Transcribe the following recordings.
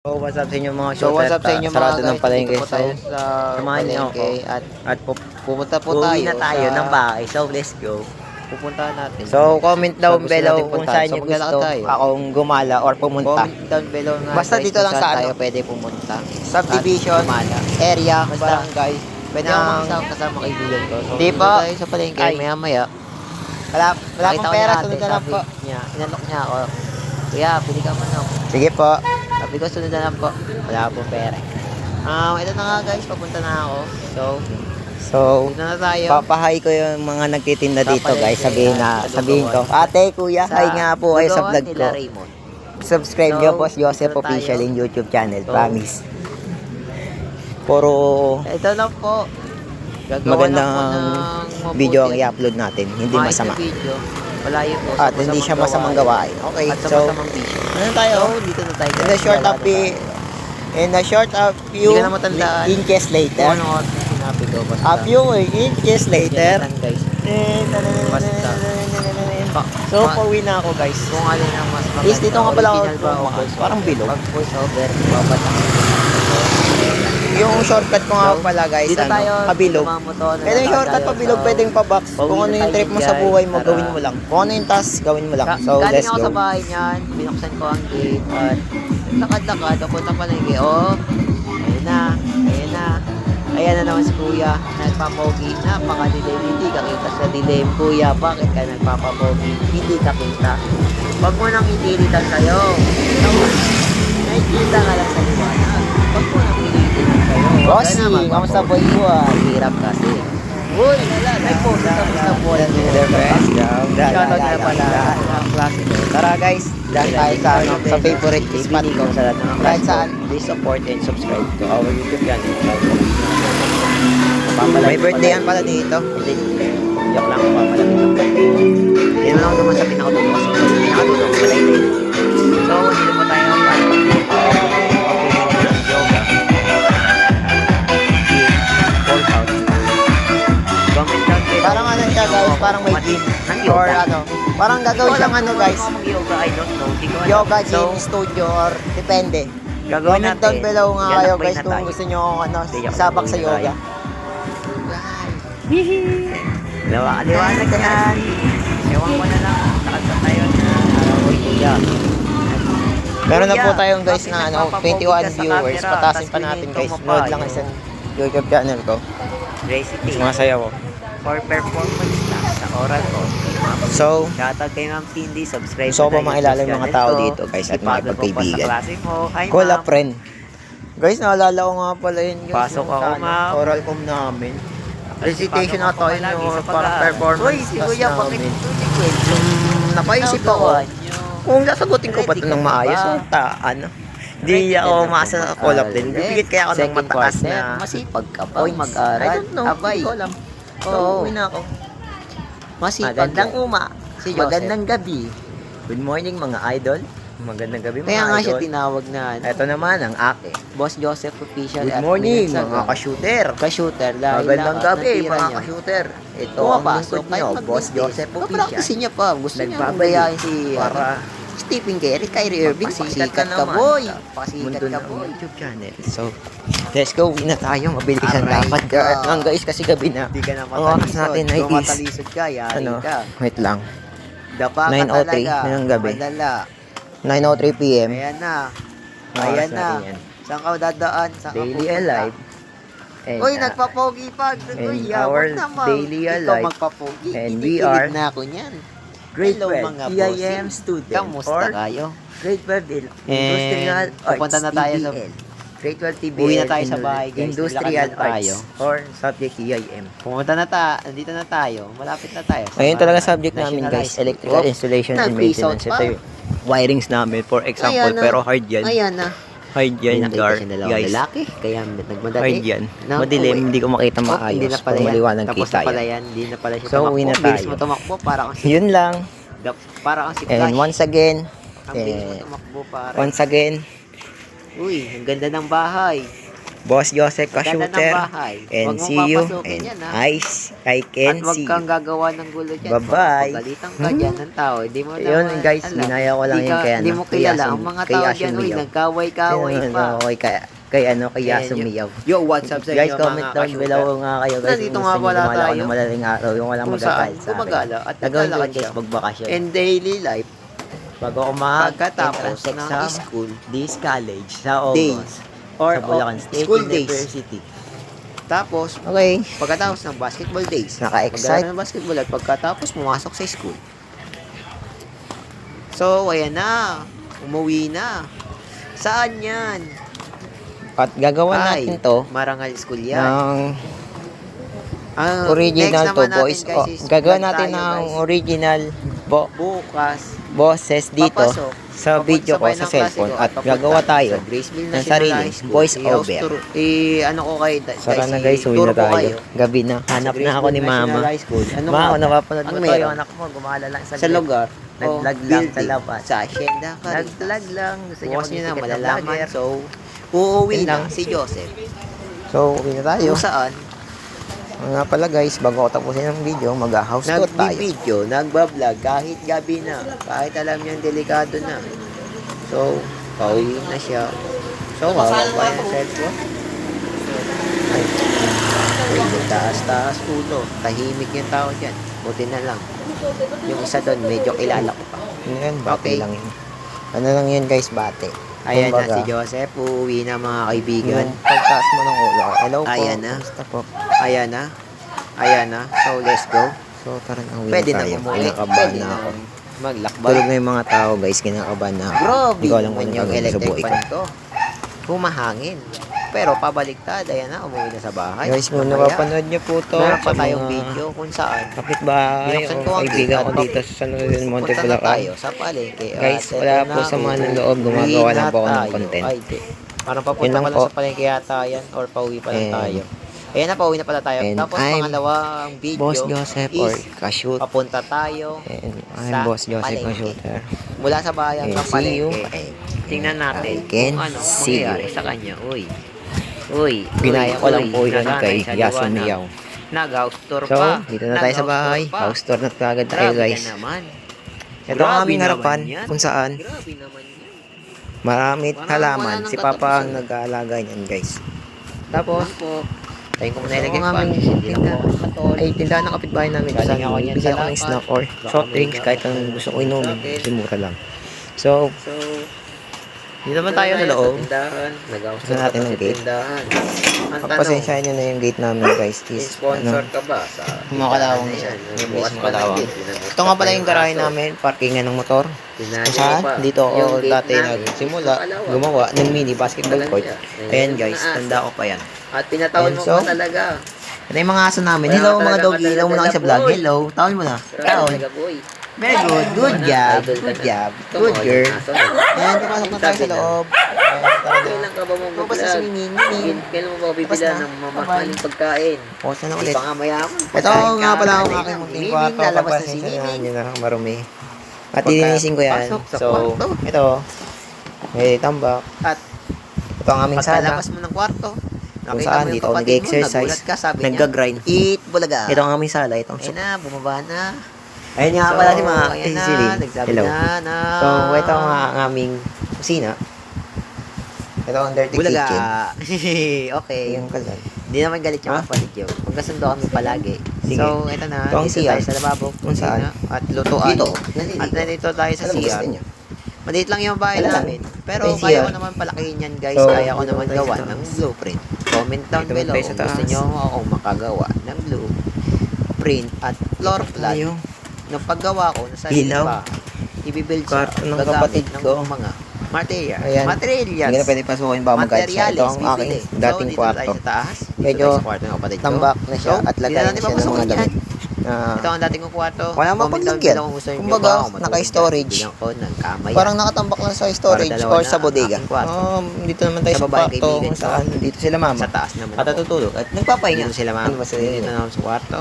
So, what's up sa inyo mga So what's up sa inyo mga Sarado ng palengke. So, sa samahan niyo ako. at at po, pumunta po tayo na tayo sa ng bahay. So, let's go. pupuntahan natin. So, comment down below kung saan So, gusto tayo. akong gumala or pumunta. comment down below nga Basta guys, dito lang sa ano. tayo pwede pumunta. Subdivision, area, Basta, barangay. Pwede ng- ako makasama kasama kaibigan ko. So, Di tayo sa palengke Ay. maya maya. Wala, wala akong pera, sunod na lang po. Inalok niya ako. Kuya, pili ka man ako. Sige po. Sabi ko, sunod na lang po. Wala po pera. Um, ito na nga guys, papunta na ako. So, So, dito na tayo. papahay ko yung mga nagtitinda dito guys. Sabihin na, sabihin ko. Ate, kuya, hi nga po kayo sa vlog ko. Raymond. Subscribe So, nyo po si Joseph dito tayo. Official in YouTube channel. So, Promise. Puro Ito lang po. Gagawa magandang lang po ng mabuti video ang i-upload natin. Hindi masama. video. Malayo po. At hindi siya masamang gawain. Okay, At sa so, masamang video. ano tayo? So, dito na tayo. In the short of the, in the short of few inches later, ano ang sinabi ko. A few inches later, Yan, guys. Basta. So, ma- pauwi na ako guys. Kung alin ang mas maganda. Is dito nga pala ako tumakas. Parang bilog. Pag voice over, babatak. Yung shortcut ko nga So, pala guys, Dito ano, tayo. pabilog. Na Pwede yung shortcut pabilog, pwedeng pabox. Kung ano yung trip mo sa buhay mo, gawin mo lang. Kung ano yung task, gawin mo lang. So, galing let's ako sa go. bahay niyan, binuksan ko ang gate at lakad-lakad ako na palengke. Oh, ayun na, ayun na. Ayan na naman si kuya, nagpapogi. Napakadilim, hindi ka kita sa dilim. Kuya, bakit ka nagpapapogi? Hindi ka kita. Huwag mo nang itilitan sa'yo. Nakikita ka lang sa liwanag. Huwag mo nang itilitan sa'yo. Bossy, kamusta boy ko ah? Hirap kasi. Uy, wala, nag-post ka sa boy mo. Shoutout na pala. Tara guys, dahil tayo sa, ano, sa favorite spot ko. sa lahat ng Kahit saan. Please support and subscribe to our YouTube channel. May birthday yan pala dito. Hindi. Joke lang, papalapit ang birthday. Hindi naman ako naman sa pinakadulo kasi pinakadulo, malay din. So, dito po tayo yoga. Below. Parang ano siya guys, parang may gym. Or yoga. ano, parang gagawin siyang ano guys, Yoga, I don't know. Yoga, gym, studio, or depende. gagawin Comment natin. down below nga kayo guys kung gusto nyo ano, sabak sa gagawin yoga. tayo. Liwanag yan. Ewan ko na lang. Takad tayo na araw ko kuya. Meron na po tayong guys na ano, nagpapapogi 21 ka sa viewers. Patasin Tas pa natin guys. Load lang isang YouTube channel ko. Recipe. Sumasayaw ko. For performance na sa oral ko. So, Shoutout kay Ma'am Cindy. Subscribe ko na pa yung mga tao dito, guys, at Ipagod mo pa makipagkaibigan. sa klase mo. Hi, call a friend. Guys, naalala ko nga pala yun guys. Pasok ako, ma'am. Oral com namin. Recitation palagi no, sa parang performance Uy, si class Kuya, bakit namin. ito ni Kwento? Napaisip ako. Kung sasagutin ko pa ito ng maayos, ta, ano. Hindi ako masa sa call up din. Bibigit kaya ako ng mataas na Masipag ka ba points. mag-aral? I don't know. Abay. Hindi ko alam. So, Oo. uwi na ako. Masipag Magandang uma. Si Joseph. Magandang gabi. Good morning mga idol. Magandang gabi mga Kaya nga siya idol. tinawag na ano, Ito naman ang ake. Boss Joseph Official. Good at morning minutes mga ago, ka-shooter. ka-shooter. Dahil Magandang gabi ng tira mga niya. ka-shooter. Ito ang Pumapasok, lingkod kahit nyo, mag- Boss Joseph Official. Papractice niya pa. Gusto niya Nagbabalik bayahin si para ano, Stephen Curry, Kyrie Irving. Pasikat ka ka, boy. Mundo Pasikat ka, ng boy. YouTube channel. So, let's go. Uwi na tayo. Mabilis ang Alright. dapat. Nga guys, kasi gabi na. Hindi ka na Ang oras matalisod. natin ay Kung is- matalisod ka, yari Ano, ka. wait lang. Dapa ka 9:03 talaga. ng gabi. Madala. 9.03 p.m. Ayan na. Ayan na. yan. Saan ka dadaan? Saan ka Daily pupunta? Alive. And, Uy, uh, nagpapogi pa. and Uy, our yabang naman. daily Ikaw alive. magpapogi. And we are na ako niyan. grade Hello, 12 mga bossing. student Kamusta or kayo? grade 12 in- And Industrial Arts pupunta na tayo sa-. Grade 12 TBL. Uwi na tayo sa bahay, guys. Industrial lang tayo. Arts or subject EIM. Pumunta na ta. Andito na tayo. Malapit na tayo. Ayun talaga subject namin guys, electrical Oh, installation and maintenance. Ito yung wirings namin for example, Ayan na. pero hard yan. Ayan na. Hard yan, dalawang Guys, lalaki. Kaya nagmadali. hard yan. Na, Madilim, hindi ko makita Oh, maayos. Hindi na pala yan. maliwanag Tapos kita na pala yan. Hindi na pala siya So, tumakbo. uwi na Bilis tayo. mo tumakbo. Para kang Yun lang. para kang si And Flash. once again, Ang bilis mo eh, once again, Uy, ang ganda ng bahay. Boss Joseph ka Ganda ng shooter. bahay. Huwag And see you. And yan, ha? I At can see kang you. gagawa ng gulo dyan. Bye-bye. Pagalitan ka dyan ng tao. Hindi mo Yun, naman guys, alam. ginaya ko lang ka- kay Hindi ano, mo kay kilala. Ang mga tao dyan, uy, nagkaway-kaway pa. okay, kay, kay ano, kay Ayan, Yasu yun. Miyaw. Yo, what's up sa inyo Guys, comment mga down below nga kayo guys. Nandito nga pala tayo. ng madaling araw, yung walang magagalit sa akin. gumagala at naglalakad guys, magbakasyon. In daily life, Bago ako mag pagkatapos ng exam, school, this college sa days, August. or sa Bulacan State school days. University. Tapos, Okay. pagkatapos ng basketball days, Naka-excite. ng basketball at pagkatapos pumasok sa school. So, ayan na. Umuwi na. Saan yan? At gagawa Ay, natin to Marangal School yan. ng Ang original next to boys. guys, Oh, is gagawa natin tayo, ng guys. original bo Bukas, bosses dito papasok. sa video ko sa cellphone at gagawa tayo sa ng sarili voice over. I, ano ko guys, Saka na guys, uwi na tayo. Gabi na. Hanap Sa na ako ni mama. Ano Ma, nga ako napapanood mo to. meron? Yung anak mo, gumala lang sa Sa lugar. Naglag lang sa building, labas. Sa Hacienda Caritas. Naglag lang. Gusto niya ng malalaman. So, uuwi lang. lang si Joseph. So, uwi na tayo. Kung saan, Nga pala guys, bago ko tapusin ang video, mag-house tour tayo. nagbibideo, nagbablog, kahit gabi na, kahit alam niyang delikado na. So, pauwi na siya. So, hawak pa yung cellphone. Ay, ay, taas-taas ulo. Tahimik yung tao dyan. Buti na lang. Yung isa doon, medyo kilala ko pa. Yan, bate Okay. lang yun. Ano lang yun guys, bate. Ayan na Kumbaga, si Joseph, uuwi na mga kaibigan. Yung pagtaas mo ng ulo. Hello po. Ayan na. Kamusta po? Ayan na. Ayan na. So, let's go. So, tara na uwi Pwede na tayo. umuwi. Kinakabahan Pwede na na ako. maglakbay. Tulog na yung mga tao guys, kinakabahan na ako. Grabe Hindi ko alam kung naman ano yung gagawin sa electric buhay ko. fan ko. Humahangin. Pero pabaliktad, ayan na, umuwi na sa bahay. Guys, kung Mamaya, napapanood nyo po to, Meron pa tayong video kung saan kapitbahay Binuksan o ko ang kaibigan gate ko at dito sa San Monte punta na Bulacan. tayo sa palengke. Guys, At wala eto po na, sa mga uuwi loob, gumagawa lang po ako ng content. Ay, di. Parang Yun papunta lang pa lang po. sa palengke yata yan or pauwi pa lang And- tayo. Ayan na, pauwi na pala tayo. And Tapos I'm pangalawang video Boss Joseph or is Kashoot. papunta tayo And I'm sa Boss Joseph palengke. Kashooter. mula sa bayan ng see you. palengke. Tingnan natin I can kung ano see mangyayari you. sa kanya. Uy. Uy. Ginaya ko lang po yun nasanay kay sa Yasu liwanag. Miyaw. Nag-house tour So, pa. dito na tayo sa bahay. House tour na kagad tayo Grabe guys. naman. Ito ang aming harapan yan. kung saan Grabe naman yan. Parang halaman. Si Papa ang nag-aalaga niyan guys. Tapos, po. Tayo kung So, nilagay ang pa. aming Hindi lang po tindahan. katol. Ay, tindahan ng kapitbahay namin. Kasi ako niyan bigyan sa ko ng snack or soft drinks kahit anong gusto ko inumin. Kasi mura lang. So, dito naman tayo sa loob. Tindahan. Gusto natin ng gate. tindahan. Ang tanong, Pagpasensyahan nyo na yung gate namin guys. Is, sponsor ano, ka ba sa Kumakalawang Bukas kalawang. gate, tinanong ito nga pala pa yung garahe namin. Parkingan ng motor. Kung saan, dito ako Yung dati nagsimula, gumawa ng mini basketball court. Ayan Yung guys, tanda ko pa yan. At pinatawad And mo pa talaga. Ito yung mga aso namin. Hello mga doggy. Hello muna kayo sa vlog. Hello. Tawon mo na. Tawon. Very good. Good job. Good job. Good girl. Ayan, pumasok na tayo sa loob. Kailan ka ba mo mag-vlog? Miming. Miming. Kailan mo ba Tapos bibila na. ng mamahaling pagkain? Post na ulit. pa nga mayaman. Ito nga pala ang aking ng munting kwarto. lalabas na si Pagpasensya na marumi. At lilinisin ko yan. So, ito. May tambak. At Ito ang aming sala. pagkalabas mo ng kwarto, Kung saan dito ako nag-exercise. Nagga-grind. eat bulaga. Ito ang aming sala. Ito ang Ayun na, bumaba na. Ayun nga pala si mga ayan na, nagsabi Hello. na na. So, ito ang ang aming kusina. Ito ang dirty Bulaga. kitchen. okay. Yung kalan. Hindi naman galit yung Ha? kapatid yun. Magkasundo kami palagi. Sige. So, ito na. Ito ang CR. tayo sa lababo. Kung saan? At lutuan. Dito. At nandito tayo sa Alam CR. Maliit lang yung bahay lang. namin. Pero yung kaya ko naman palakihin yan guys. So, kaya ko naman gawa ng blueprint. Comment down below kung gusto nyo akong makagawa ng blueprint at floor plan. Tayo. Nung paggawa ko, nasa Ilaw. pa, ibibuild siya. Kwarto ng kapatid ng ko. mga material. Ayan. Materials. Hindi na pwede pasukin ba mag Ito ang aking dating so, kwarto. Tayo sa taas. Dito Medyo tayo sa kwarto ng kapatid ko. Tambak na siya So, at di lagay na na natin siya ng papasukin mga damit. yan. Na Ito ang dating kong kwarto. Wala mang paglagyan. Kumbaga, naka-storage. ko ng kamay. parang nakatambak lang sa storage dalawa or na sa ang bodega. aking kwarto. Um, dito naman tayo Sa sa babaeng kwarto kaibigan kung ko. saan dito sila mama. sa taas naman At ako. natutulog at nagpapahinga. Dito sila ma'am. Ano ba sila Dito yun? na ako sa kwarto.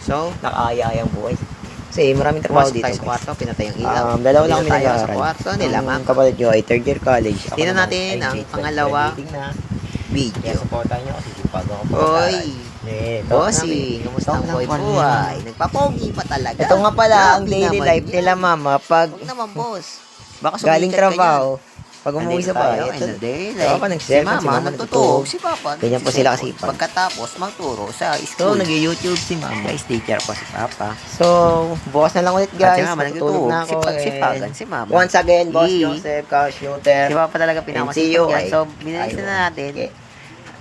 So, Nakakaya-ayang buhay. Kasi maraming trabaho pumasok dito. tayo sa kwarto, pinatay ang ilaw. Um, dalawa lang kami nag-aaral. sa kwarto nila, Ang ma'am. kapatid nyo ay third year college. Ako Tingnan natin ang grade 12 pangalawa. na. Kaya video. supportan nyo kasi sipag ako Oy, Eh, bossy, kamusta ang boy buhay? Nagpapogi pa talaga. Ito nga pala ang daily life nila mama pag Huwag naman, boss. Baka galing trabaho. Pag umuwi sa bahay, ito, the day, like, si si mama nagtuturo. si papa. Ganyan po sila kasipag. Pagkatapos, magturo sa So, school. nag-YouTube si mama. Guys, teacher po si papa. So, bukas na lang ulit At guys. si mama nagtuturo. na ako. Sipag, and sipagan si mama. Once again, Boss. Joseph, Car Shooter. Si papa talaga pinakamasipag yan. ay- So, binalisan ay- na natin. Okay.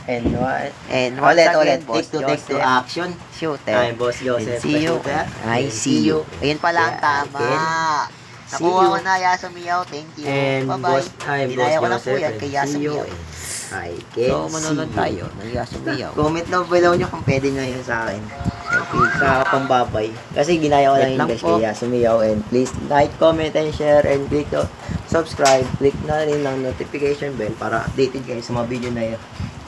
And what? And once Ulit, again, ulit. boss Take to, take to action. shooter. I'm Boss Joseph. And see you. I see you. Ayun pala ang tama. See Nakuha ko na, Yaso Miyaw. Thank you. And Bye-bye. Boss, I'm Boss ko lang po Joseph. yan kay see Yaso you. Miyaw. I can So, manonood see tayo ng Yaso Miyaw. Comment down below nyo kung pwede nyo yun sa akin. Okay, sa pambabay. Kasi ginaya ko lang Wait yun lang guys po. kaya sumiyaw. And please like, comment, and share. And click to subscribe. Click na rin ng notification bell para updated kayo sa mga video na yun.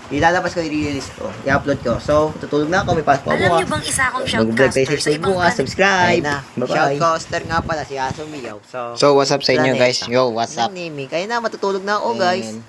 Ilalabas ko, i-release ko. I-upload ko. So, tutulog na ako. May pasok ako Alam niyo bang isa akong shoutcaster sa sa ibang bukas. Subscribe. Ayun na. Bye-bye. Shout caster nga pala si Yaso Miyaw. So, So, what's up sa inyo guys? Yo, what's up? Kaya na, matutulog na ako guys. And,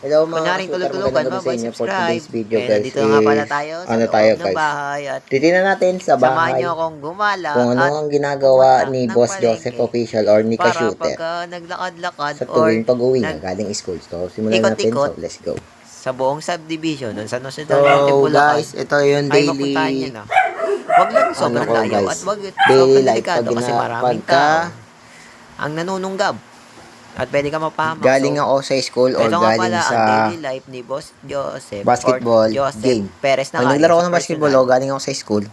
Hello mga Kunyaring shooter, tulog-tulogan, sa for subscribe. video And guys. dito nga pala is, tayo sa ano loob tayo ng guys? bahay at Titignan natin sa samahan bahay niyo akong gumala kung ano ang ginagawa ni Boss Joseph Official or ni para Ka-Shooter pagka naglakad-lakad sa or tuwing pag-uwi nag- galing school. So, simulan natin. So, let's go. Sa buong subdivision doon sa Nocedal So, Norte, Bulacan. guys, ito yung ay daily mapuntahan niyo na. Wag lang sobrang ko, layo guys. at wag Daily sobrang life delikado pag kasi gina- maraming pagka tao ang nanununggab. At pwede ka mapahamak. galing So, ako sa school or ito nga galing pala sa ang daily life ni Boss Joseph basketball Joseph game. Perez na Pag naglaro isa ng basketball, oh, galing ako sa school.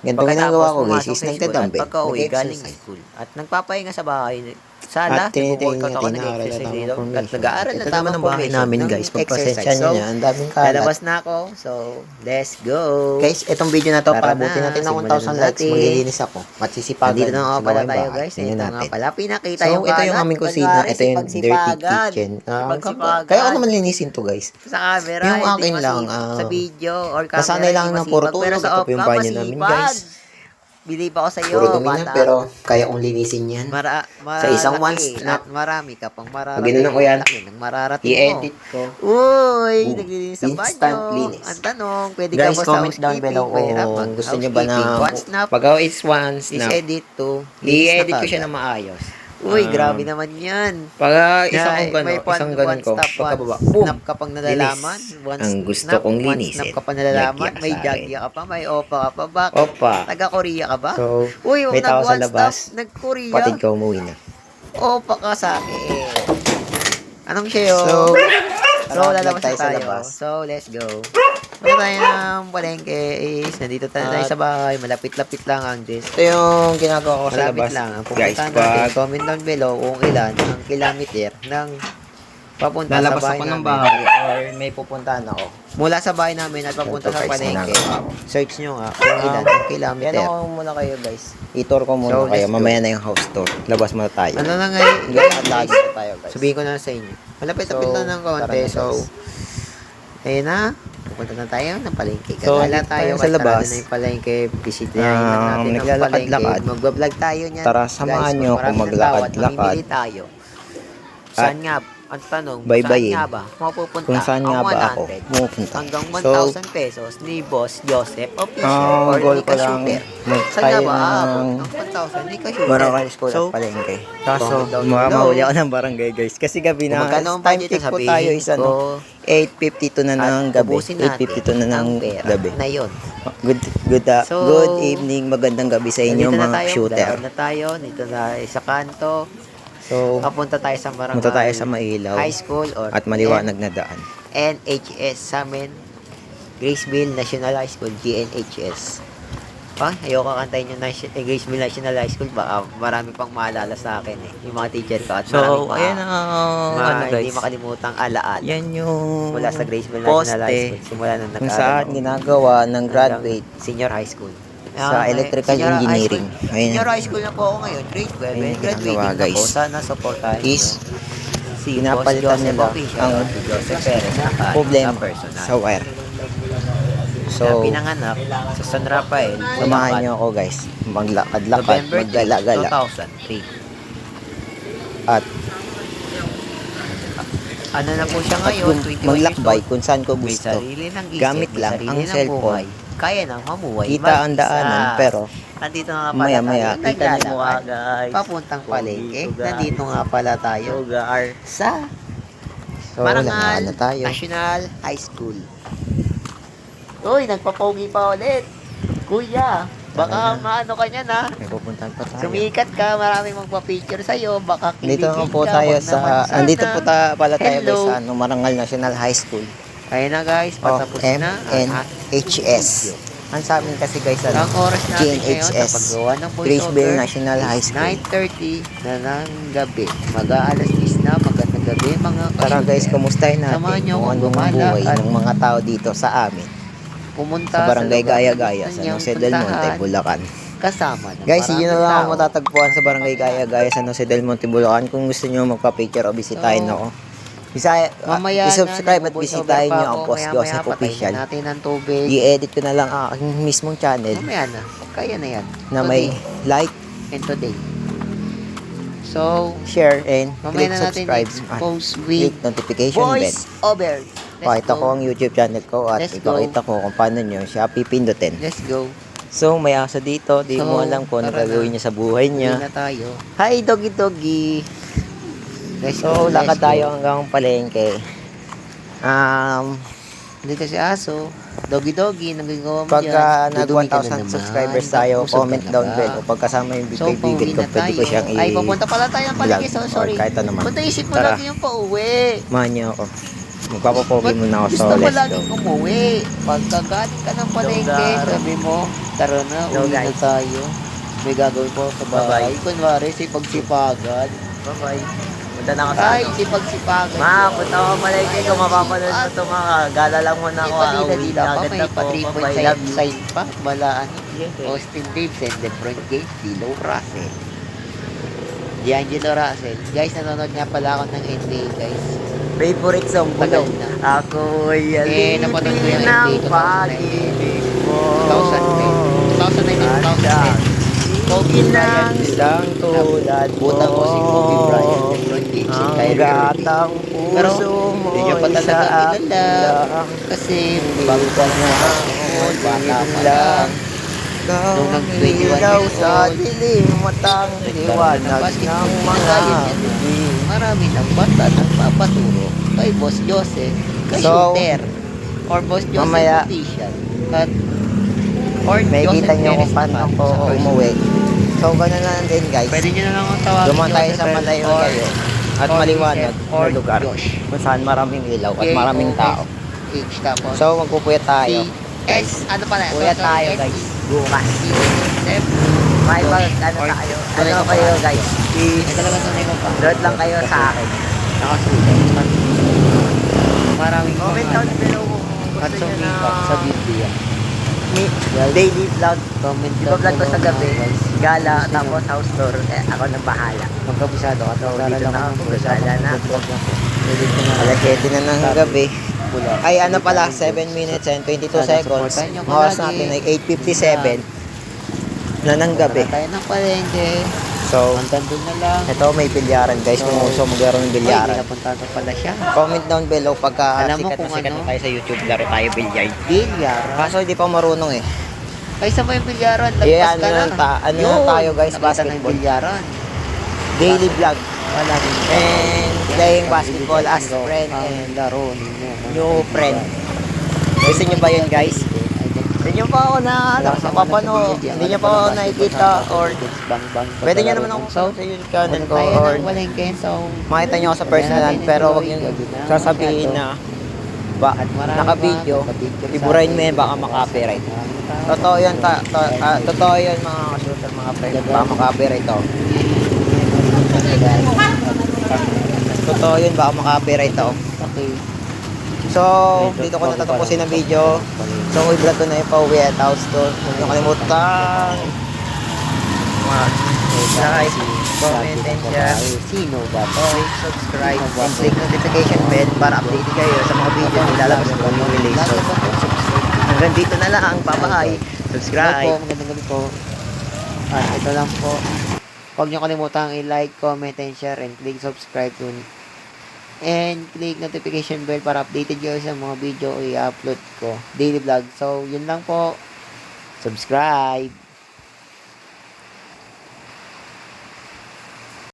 Ganito Pagkatapos ginagawa ko guys, pumasok is sa school at nagtatambay. pagka uwi galing Nag-exercise. school at nagpapahinga sa bahay sala, At nag-workout ako, na nag-exercise tamang dito, at nag-aaral na tamang ang bahay namin ng guys. Pagpasensya exercise. nyo So, niya. Ang daming kalat. Lalabas na ako, so let's go. Guys, itong video na to, Tara paabutin na, natin ng simulan 1,000 na likes. Maglilinis ako. Matsisipagan. Nandito na nga sa pala tayo guys. Ito nga pala, pinakita So, yung ito yung kalat. aming kusina. Ito yung dirty kitchen. Ah. Kaya ako naman linisin to guys. Sa camera, Yung akin lang, masipag. ah, sa video or camera. nasanay lang ng puro tulog. sa Ito po yung banyo namin, masipag. guys. Believe ako sa iyo, Puro dumi na, bata. pero kaya kong linisin yan. Mara, Sa isang snap. at marami ka pang mararating. Pag ginanong ko yan, Laki ng mararating mo. I-edit ko. Uy, Boom. naglilinis sa Instant banyo. linis. Ang tanong, pwede Guys, ka ba sa comment down housekeeping? below Mahirap kung mag- gusto nyo ba na housekeeping. One snap, pag is one is snap, edit to. i-edit ko siya na na maayos. Uy, Um, grabe naman yan. Uh, Na, isang kong gano'n, may one- isang gano'n one ko, stop, pagkababa, boom! snap ka pang nalalaman. One Ang gusto snap, kong linisin. snap ka pa nalalaman. May jagya ka pa, may opa ka pa. Bakit? Opa. Taga-Korea ka ba? So, Uy, may tao sa labas. nag-Korea. patid ka umuwi na. Opa ka sa akin. Anong siya So, So, lalabas tayo sa tayo. labas. So, let's go. Punta tayo ng palengke is, nandito tayo, tayo At- sa bahay. Malapit-lapit lang ang dis. Ito yung ginagawa ko sa Malapit labas. lang. Ang Guys, pupuntahan natin, pag comment down below kung ilan ang kilometer ng papunta lalabas sa bahay ako ng namin. bahay or may pupuntahan ako. Mula sa bahay namin at papunta sa palengke. Search nyo nga kung ilan ang Yan kilometer. ako muna kayo guys. I-tour ko muna So, kayo. let's go. Mamaya na yung house tour. Labas muna tayo. Ano na ngayon? Lakad-lakad na tayo guys. Sabihin ko na sa inyo. Malapit-lapit So, lang ng konti. tara na, So, guys. ayun na. Pupunta na tayo ng palengke. So, Kagala dito tayo tayo sa labas. na yung palengke. Bisitahin Um, na natin ang naglalakad-lakad. palengke. Magbablog tayo niyan. Tara, samahan pag ako maglakad-lakad. at mamimili tayo. Saan nga? Ang tanong, Bye-bye. saan nga ba? Mapupunta? Kung saan nga Ang ba ako 100 pupunta. Hanggang So, 1,000 pesos ni Boss Joseph Official Ang or goal ni ko lang, Saan nga ba? ng- Aabot ng 1,000 ni Ka-Shooter. Barangay School So, at Palengke. Kaso, below. mahuli ako ng barangay guys. Kasi gabi Kung na, magkano ang time budget, check po sabihin tayo is ano, ko, 8.52 na ng at gabi. ubusin natin 8.52 na ng ang pera gabi. na yun. Good, good, uh, So, good evening, magandang gabi sa inyo Nandito mga tayo, shooter. lakad na tayo, dito na sa kanto. So, Papunta tayo sa barangay. punta tayo sa Mailaw High School or at maliwanag na daan. NHS sa amin. Graceville National High School, GNHS. Pa, ayoko kantayin yung Nation- eh, Graceville National High School, baka marami pang maalala sa akin eh. Yung mga teacher ko at So, ma- ayan ang, ma- ano hindi guys, makalimutang alaala. yan yung Mula sa Graceville National High School, simula nung kung nag-aaral saan ginagawa ng graduate Senior high school. Sa Ah, electrical senior high engineering. school. Ayun. Senior high school na po ako ngayon, grade 12. Ayun graduating na guys. po. Sana supportahan is si pinapalitan Boss Joseph nila Official ang si Joseph Perez na problema na personal. sa wire. So, So, pinanganak sa San Rafael, samahan nyo ako guys. Maglakad-lakad, November 3, maggala-gala. 2003. At ano na po siya At ngayon, kung 21 maglakbay years kung saan ko old, may gusto. sarili ng isip, Gamit may lang sarili ang ng cellphone. Kaya nang mamuhay. Kita ang daanan, pero Nandito nga pala maya-maya, tayo, kita niyo mo naglalakad. guys. Papuntang palengke. Pogi, Nandito nga pala tayo. Lugar. Sa So, Marangal na tayo. National High School. Uy, nagpapogi pa ulit. Kuya, baka maano ka niyan ha. May pupuntahan pa tayo. Sumikat ka, maraming magpa-picture sa'yo, baka Dito kiligin naman po ka, tayo wag naman sa, sana. andito po ta, pala tayo Hello. sa ano, Marangal National High School. Ayun na guys, Oh, patapos na. ang MNHS. Ang sa amin kasi guys, ano, Ang oras natin ngayon sa paggawa ng Graceville National High School. 9.30 na ng gabi. Mag-aalas 10 na, magandang gabi mga Tara guys, ka kumustahin natin Samahan niyo kung anong buhay ng mga tao dito sa amin. Pumunta Sa Barangay na Gaya-Gaya, gusto sa niyang Jose Del Monte, Bulacan. Kasama ng Guys, yun na lang ang matatagpuan sa Barangay Gaya-Gaya sa Jose Del Monte, Bulacan. Kung gusto nyo magpa-picture o bisitahin So, ako. Bisaya, Mamaya uh, i-subscribe na, at bisitahin nyo ang Post Joseph Official. Official. natin ang tubig. I-edit ko na lang ang aking mismong channel Mamaya na. Kaya na yan. na may like, And today. So, share, and click na natin subscribe at expose with click notification bell. voice over. Let's Pakita go. ko ang YouTube channel ko at Let's go. ipakita ko kung paano nyo siya pipindutin. Let's go. So, may asa dito. Di mo So, alam kung ano gagawin niya sa buhay niya. Hi, doggy doggy. Let's So, lakad tayo hanggang palengke. Um, Dito si Aso. Doggy doggy. Nagagawa mo pagka dyan. nag Dudumi ka 1,000 na naman. subscribers tayo, Busog comment down below. Pag kasama yung So, kaibigan pauwi ko, na pwede ko siyang i- Ay, papunta pala tayo ng palengke. So, or sorry. kahit ano man. Ba't naisip mo Tara. lagi yung pauwi? Niyo ako. Magpapapogi muna ako. So, Gusto mo let's go. laging umuwi. Pagkagaling ka ng palengke, Lugar. sabi mo, tara na, Hello, uwi na guys. tayo. May gagawin po sa bahay. Kunwari, sipagsipagan. Bye-bye. Punta na ako sa Ay, ano. sipagsipagan. Ma, punta ako malengke. Kung mapapanood mo ito mga gala lang muna ako. ah, pa, may ako. pa 3 point Bye-bye. sign, Love you. sign pa. Wala ano. Yes, eh. Austin Davis and the front gate, Dilo Russell. D'Angelo Russell. Guys, nanonood nga pala ako ng NBA, guys. Favorite song ko daw. na. Ako'y Eh, napanood ko yung alipin ng 2009. pag-ibig mo. 2010, 2009, 2010. Kobe Bryant. isang tulad mo. Buta ko si Kobe Bryant, LeBron James, si Ang Kyrie Irving. gatang Pero, puso mo hindi niya pa talaga kilala. Kasi, Bago ka na noon, bata pa lang. Nung Nung nag-21 nag-21 years sa dilim matang liwanag ng mga. Marami ng bata nagpapaturo kay Boss Joseph, kay So, Shooter, or Boss Joseph mamaya, Official, at or May Joseph kita nyo kung paano ako umuwi. So, ganun na lang din guys. Pwede nyo na lang akong tawagin Dumaan tayo sa malayo layo at maliwanag na lugar kung saan maraming ilaw at maraming tao. H tapos So, magpupuyat tayo. si S, ano pala? Puyat tayo guys. Bukas. May mag, ano tayo? Ano kayo guys? Load lang kayo sa akin. Nakasulat. Maraming Comment down below kung gusto nyo na sa Biblia. mi- daily vlog. Comment Di ba vlog ko sa gabi? guys. Gala, tapos house tour. Eh, ako nang bahala. Magkabisado ka. Tara dito na ako. Gala na. Ako. Na. Alas 7 na ng gabi. Ay, ano pala, 7 minutes and 22 Sana seconds. Ang oras natin ay 8.57 na ng gabi. Tayo ng palengke. So, Hanggang doon na lang. ito may bilyaran guys. Kung gusto maglaro ng Ay, bilyaran. napunta ko pala siya. Comment down below pagka Alam mo sikat na kung sikat ano? na tayo sa YouTube, laro tayo bilyard. Bilyar. Kaso hindi pa marunong eh. Kaysa mo yung bilyaran, lagpas Yeah, ka ano na. na ta- ano na Yun, tayo, guys, nakita na basketball. bilyaran. Daily vlog. Wala din. And playing basketball as friend and laro ninyo. new friend. Gusto nyo ba yun guys? Hindi nyo pa ako na, ano, napapanood. Hindi nyo pa ako nakikita or pwede nyo naman ako sa YouTube channel ko or makita nyo ako sa personal pero wag nyo sasabihin na ba, naka-video, iburahin mo yan baka maka-copyright. Totoo yan, ta, to, ah, totoo yan mga ka-shooter, mga friend, baka maka-copyright ako. Totoo yun, baka maka-copyright ako. So, dito ko natatapusin ang video. So, kung vlog ko na yung pauwi at house to. Huwag niyo kalimutan. Mag-like, comment, and share. Sino ba to? Subscribe and click notification bell para updated kayo sa mga video na ilalabas ng release. So, hanggang dito na lang. Bye-bye. Subscribe. magandang gabi po. At ito lang po. Huwag niyo kalimutan i-like, comment, and share, and click subscribe to and click notification bell para updated kayo sa mga video i-upload ko. Daily vlog. So, yun lang po. Subscribe.